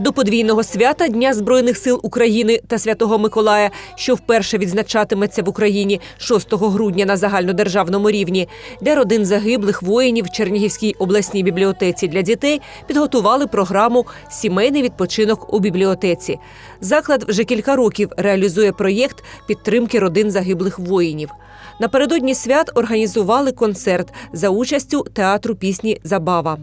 До подвійного свята Дня Збройних сил України та Святого Миколая, що вперше відзначатиметься в Україні 6 грудня на загальнодержавному рівні, для родин загиблих воїнів в Чернігівській обласній бібліотеці для дітей підготували програму Сімейний відпочинок у бібліотеці. Заклад вже кілька років реалізує проєкт підтримки родин загиблих воїнів. Напередодні свят організували концерт за участю театру пісні Забава.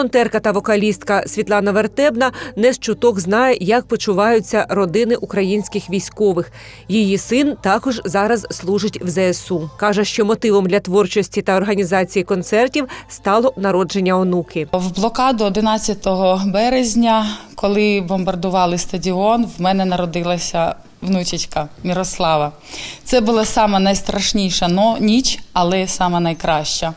Волонтерка та вокалістка Світлана Вертебна не з чуток знає, як почуваються родини українських військових. Її син також зараз служить в ЗСУ. каже, що мотивом для творчості та організації концертів стало народження онуки. В блокаду 11 березня, коли бомбардували стадіон, в мене народилася внучечка Мірослава. Це була сама найстрашніша ніч, але сама найкраща.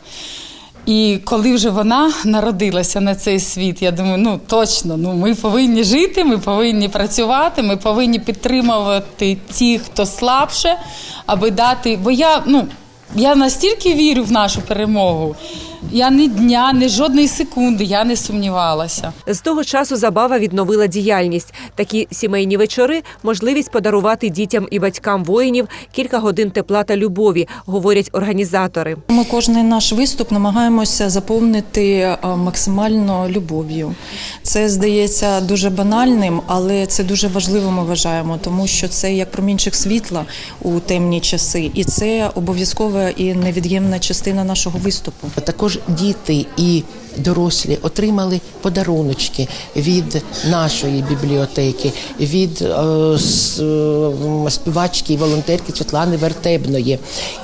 І коли вже вона народилася на цей світ, я думаю, ну точно, ну ми повинні жити, ми повинні працювати, ми повинні підтримувати ті, хто слабше, аби дати. Бо я ну я настільки вірю в нашу перемогу. Я ні дня, ні жодної секунди я не сумнівалася. З того часу забава відновила діяльність. Такі сімейні вечори можливість подарувати дітям і батькам воїнів кілька годин тепла та любові, говорять організатори. Ми кожний наш виступ намагаємося заповнити е, максимально любов'ю. Це здається дуже банальним, але це дуже важливо. Ми вважаємо, тому що це як промінчик світла у темні часи, і це обов'язкова і невід'ємна частина нашого виступу. Також діти і дорослі отримали подаруночки від нашої бібліотеки, від е, е, співачки і волонтерки Світлани Вертебної.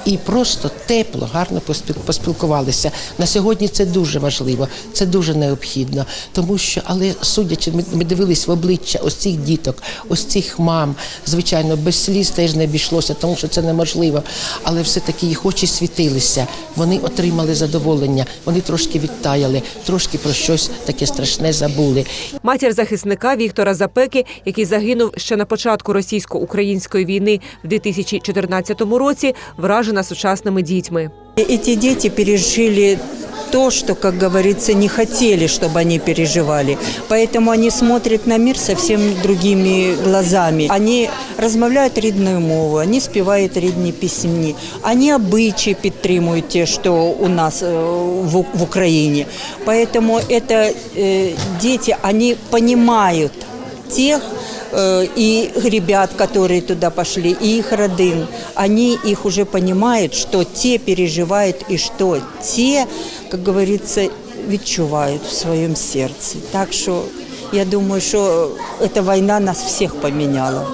І просто тепло, гарно поспіл- поспілкувалися. На сьогодні це дуже важливо, це дуже необхідно. Тому що, але судячи, ми, ми дивились в обличчя ось цих діток, ось цих мам. Звичайно, без сліз теж не обійшлося, тому що це неможливо. Але все-таки їх очі світилися. Вони отримали задоволення, вони трошки відтаяли, трошки про щось таке страшне забули. Матір захисника Віктора Запеки, який загинув ще на початку російсько-української війни в 2014 році, вражена сучасними дітьми. Эти дети пережили то, что, как говорится, не хотели, чтобы они переживали. Поэтому они смотрят на мир совсем другими глазами. Они розмовляють рідною мовою, вони співають рідні пісні, вони обичаї підтримують те, що у нас е, в, в Україні. Поэтому это э, дети, они понимают тех э, и ребят, которые туда пошли, и их родин, они их уже понимают, что те переживают и что те, как говорится, відчувають в своем сердце. Так що я думаю, що эта война нас всех поменяла.